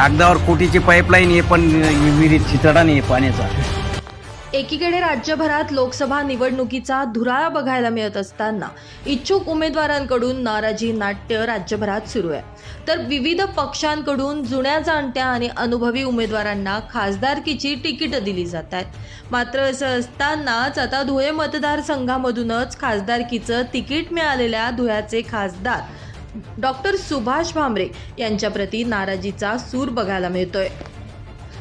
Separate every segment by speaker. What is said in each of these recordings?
Speaker 1: कागदावर कोटीची पाईपलाईन आहे पण विहिरीत चितडा नाही पाण्याचा.
Speaker 2: एकीकडे राज्यभरात लोकसभा निवडणुकीचा धुराळा बघायला मिळत असताना इच्छुक उमेदवारांकडून नाराजी नाट्य राज्यभरात सुरू आहे. तर विविध पक्षांकडून जुन्या जाणत्या आणि अनुभवी उमेदवारांना खासदारकीची तिकीटं दिली जात आहेत. मात्र असं असतानाच आता धुळे मतदारसंघामधूनच खासदारकीचं तिकीट मिळालेल्या धुळ्याचे खासदार डॉक्टर सुभाष भामरे यांच्याप्रती नाराजीचा सूर बघायला मिळतोय.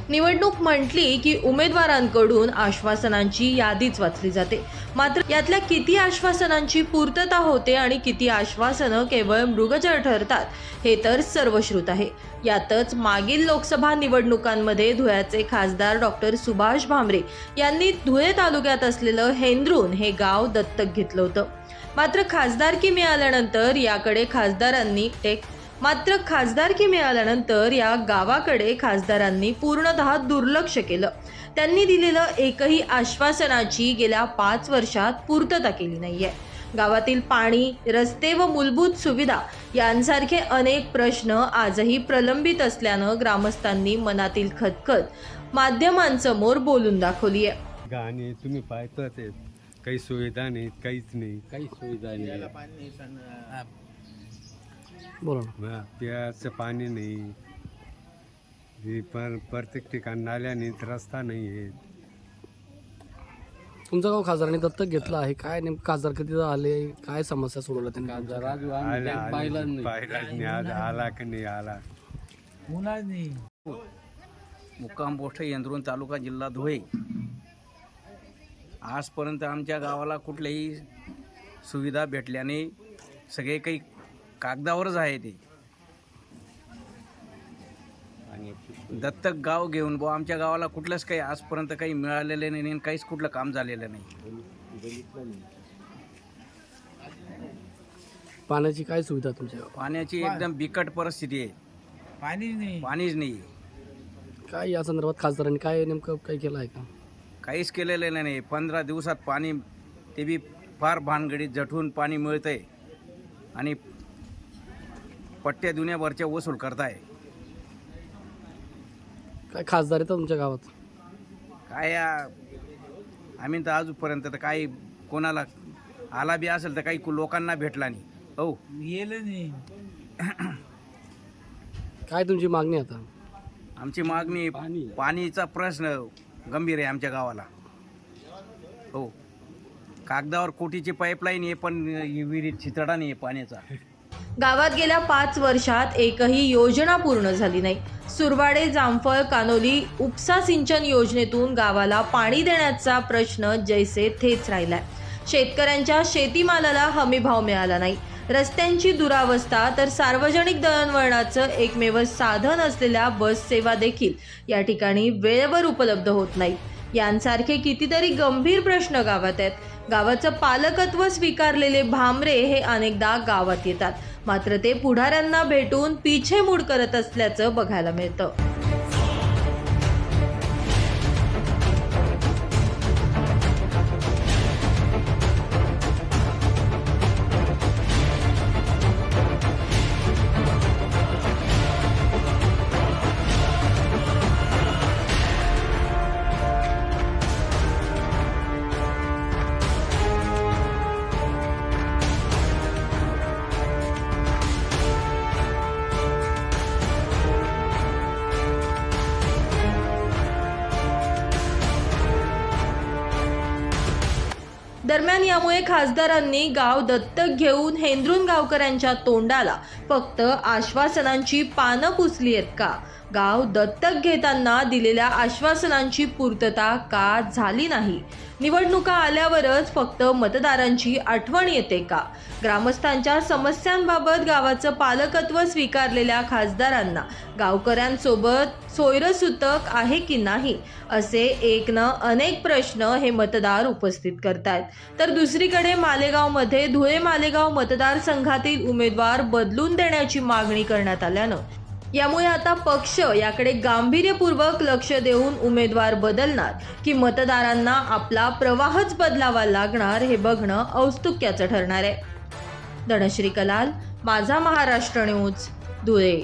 Speaker 2: निवडणूक म्हटली की उमेदवारांकडून आश्वासनांची यादीच वाचली जाते. मात्र यातल्या किती आश्वासनांची पूर्तता होते आणि किती आश्वासनं केवळ मृगजळ ठरतात हे तर सर्वश्रुत आहे. यातच मागील लोकसभा निवडणुकांमध्ये धुळ्याचे खासदार डॉक्टर सुभाष भामरे यांनी धुळे तालुक्यात असलेलं हेंद्रून हे गाव दत्तक घेतलं होतं. मात्र खासदारकी मिळाल्यानंतर याकडे खासदारांनी एक मात्र खासदारकी मिळाल्यानंतर या गावाकडे खासदारांनी पूर्णतः दुर्लक्ष केलं. त्यांनी दिलेलं एकही आश्वासनाची गेल्या पाच वर्षात पूर्तता केली नाहीये. गावातील पाणी रस्ते व मूलभूत सुविधा यांसारखे अनेक प्रश्न आजही प्रलंबित असल्यानं ग्रामस्थांनी मनातील खतखत माध्यमांसमोर बोलून दाखवली आहे
Speaker 3: गाणे तुम्ही पाहताच आहेत काही सुविधा नाहीत काहीच नाही.
Speaker 4: काही सुविधा नाही.
Speaker 5: बोला ना.
Speaker 3: प्यायचं पाणी नाही. हे पर प्रत्येक ठिकाणी नाल्या नाहीत रस्ता नाही आहे.
Speaker 5: तुमचं गाव खासदारांनी दत्तक घेतलं आहे. काय नेमकं खासदार कधी आले? काय समस्या सोडवल्या त्यांनी?
Speaker 3: आला
Speaker 4: पाहिलं नाही.
Speaker 3: पाहिलाच नाही. आज आला की नाही आला?
Speaker 1: मुक्काम पोस्ट यंत्रून तालुका जिल्हा धुळे. आजपर्यंत आमच्या गावाला कुठल्याही सुविधा भेटल्याने सगळे काही कागदावरच आहे ते. दत्तक गाव घेऊन बुवा आमच्या गावाला कुठलंच काही आजपर्यंत काही मिळालेलं नाही आणि काहीच कुठलं काम झालेलं नाही.
Speaker 5: पाण्याची काय सुविधा तुमच्या गावात?
Speaker 1: पाण्याची एकदम बिकट परिस्थिती आहे.
Speaker 6: पाणी नाही.
Speaker 1: पाणीच नाही.
Speaker 5: काय या संदर्भात खासदारांनी काय नेमकं काय केलं आहे का?
Speaker 1: काहीच केलेलं नाही. पंधरा दिवसात पाणी ते बी फार भानगडीत जठून पाणी मिळतंय. आणि पट्ट्या दुनियाभरच्या वसूल करताय.
Speaker 5: काय खासदार येतं तुमच्या गावात?
Speaker 1: काय या- आम्ही तर अजूनपर्यंत तर काही कोणाला आला बी असेल तर काही लोकांना भेटला नाही. हो.
Speaker 6: गेलं नाही.
Speaker 5: काय तुमची मागणी आहे आता?
Speaker 1: आमची मागणी पाणीचा प्रश्न गंभीर आहे आमच्या गावाला. हो. कागदावर कोटीची पाईपलाईन आहे पण विहिरीत चितडा नाही आहे पाण्याचा.
Speaker 2: गावात गेल्या पाच वर्षात एकही योजना पूर्ण झाली नाही. सुरवाडे जामफळ कानोली उपसा सिंचन योजनेतून गावाला पाणी देण्याचा प्रश्न जैसे थेच राहिलाय. शेतकऱ्यांच्या शेतीमालाला हमीभाव मिळाला नाही. रस्त्यांची दुरावस्था तर सार्वजनिक दळणवळणाचं एकमेव साधन असलेल्या बस सेवा देखील या ठिकाणी वेळेवर उपलब्ध होत नाही. यांसारखे कितीतरी गंभीर प्रश्न गावात आहेत. गावाचं पालकत्व स्वीकारलेले भामरे हे अनेकदा गावात येतात. मात्र ते पुढाऱ्यांना भेटून पिछेमूड करत असल्याचं बघायला मिळतं. दरम्यान यामुळे खासदारांनी गाव दत्तक घेऊन हेंद्रून गावकऱ्यांच्या तोंडाला फक्त आश्वासनांची पानं पुसली आहेत का? गाव दत्तक घेताना दिलेल्या आश्वासनांची पूर्तता का झाली नाही? निवडणुका आल्यावरच फक्त मतदारांची आठवण येते का? ग्रामस्थांच्या समस्यांबाबत गावाचं पालकत्व स्वीकारलेल्या खासदारांना गावकऱ्यांसोबत सोयरसूतक आहे की नाही? असे एक न अनेक प्रश्न हे मतदार उपस्थित करतायत. तर दुसरीकडे मालेगावमध्ये धुळे मालेगाव मतदारसंघातील उमेदवार बदलून देण्याची मागणी करण्यात आल्यानं यामुळे आता पक्ष याकडे गांभीर्यपूर्वक लक्ष देऊन उमेदवार बदलणार की मतदारांना आपला प्रवाहच बदलावा लागणार हे बघणं औत्सुक्याचं ठरणार आहे. धनश्री कलाल माझा महाराष्ट्र न्यूज धुळे.